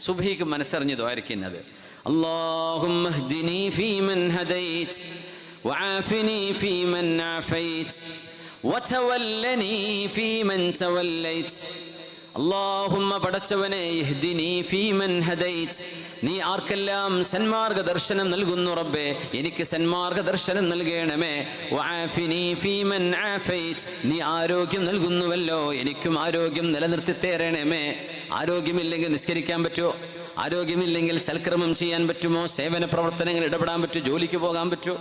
സുബഹിക്ക് മനസ്സറിഞ്ഞ് ദ്വാരിക്കുന്നത് اللهم اهدني فيمن هديت وعافني فيمن عافيت وتولني فيمن توليت اللهم പടച്ചവനെ ഇഹ്ദിനി ഫീമൻ ഹദൈത് നീ ആർക്കെല്ലാം സന്മാർഗ ദർശനം നൽകുന്നു റബ്ബേ എനിക്ക് സന്മാർഗ ദർശനം നൽകണമേ വആഫിനി ഫീമൻ ആഫൈത് നീ ആരോഗ്യം നൽകുന്നുവല്ലോ എനിക്കും ആരോഗ്യം നിലനിർത്തി തരണമേ ആരോഗ്യമില്ലെങ്കിൽ നിസ്കരിക്കാൻ പറ്റുമോ? ആരോഗ്യമില്ലെങ്കിൽ സൽക്രമം ചെയ്യാൻ പറ്റുമോ? സേവന പ്രവർത്തനങ്ങൾ ഇടപെടാൻ പറ്റുമോ? ജോലിക്ക് പോകാൻ പറ്റുമോ?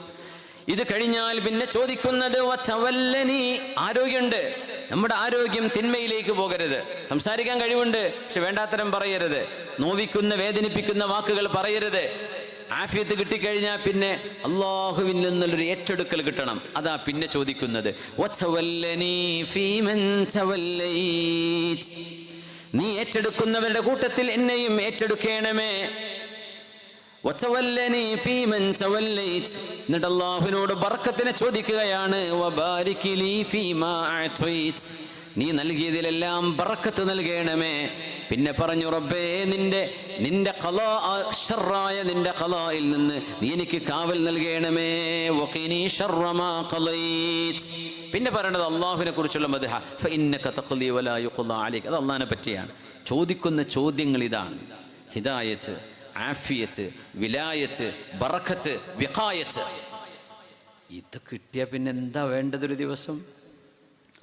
ഇത് കഴിഞ്ഞാൽ പിന്നെ ചോദിക്കുന്നത് ആരോഗ്യമുണ്ട്? നമ്മുടെ ആരോഗ്യം തിന്മയിലേക്ക് പോകരുത്. സംസാരിക്കാൻ കഴിവുണ്ട് പക്ഷെ വേണ്ടാത്തരം പറയരുത്. നോവിക്കുന്ന വേദനിപ്പിക്കുന്ന വാക്കുകൾ പറയരുത്. ആഫിയത്ത് കിട്ടിക്കഴിഞ്ഞാൽ പിന്നെ അള്ളാഹുവിൽ നിന്നുള്ളൊരു ഏറ്റെടുക്കൽ കിട്ടണം. അതാ പിന്നെ ചോദിക്കുന്നത്. നീ ഏറ്റെടുക്കുന്നവരുടെ കൂട്ടത്തിൽ എന്നെയും ഏറ്റെടുക്കണമേ. എന്നിട്ട് അള്ളാഹുവിനോട് ബർക്കത്തിനെ ചോദിക്കുകയാണ് നീ നൽകിയതിലെല്ലാം പറക്കത്ത് നൽകണമേ. പിന്നെ പറഞ്ഞു റബ്ബേ നിന്റെ നിന്റെ ഷർറായ നിന്റെ കലായിൽ നിന്ന് നീ എനിക്ക് കാവൽ നൽകണമേ. പിന്നെ പറയണത് അള്ളാഹുവിനെ കുറിച്ചുള്ള അലൈക. അത് അള്ളാഹിനെ പറ്റിയാണ്. ചോദിക്കുന്ന ചോദ്യങ്ങൾ ഇതാണ്. ഹിദായത്ത് ആഫിയത്ത് വിലായത്ത് ബറക്കത്ത് വിഖായത്ത്. ഇത് കിട്ടിയ പിന്നെ എന്താ വേണ്ടതൊരു ദിവസം?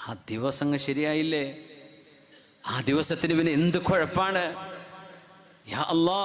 ആ ദിവസം ശരിയായില്ലേ? ആ ദിവസത്തിന് പിന്നെ എന്ത് കുഴപ്പാണ്? യാ അല്ലാ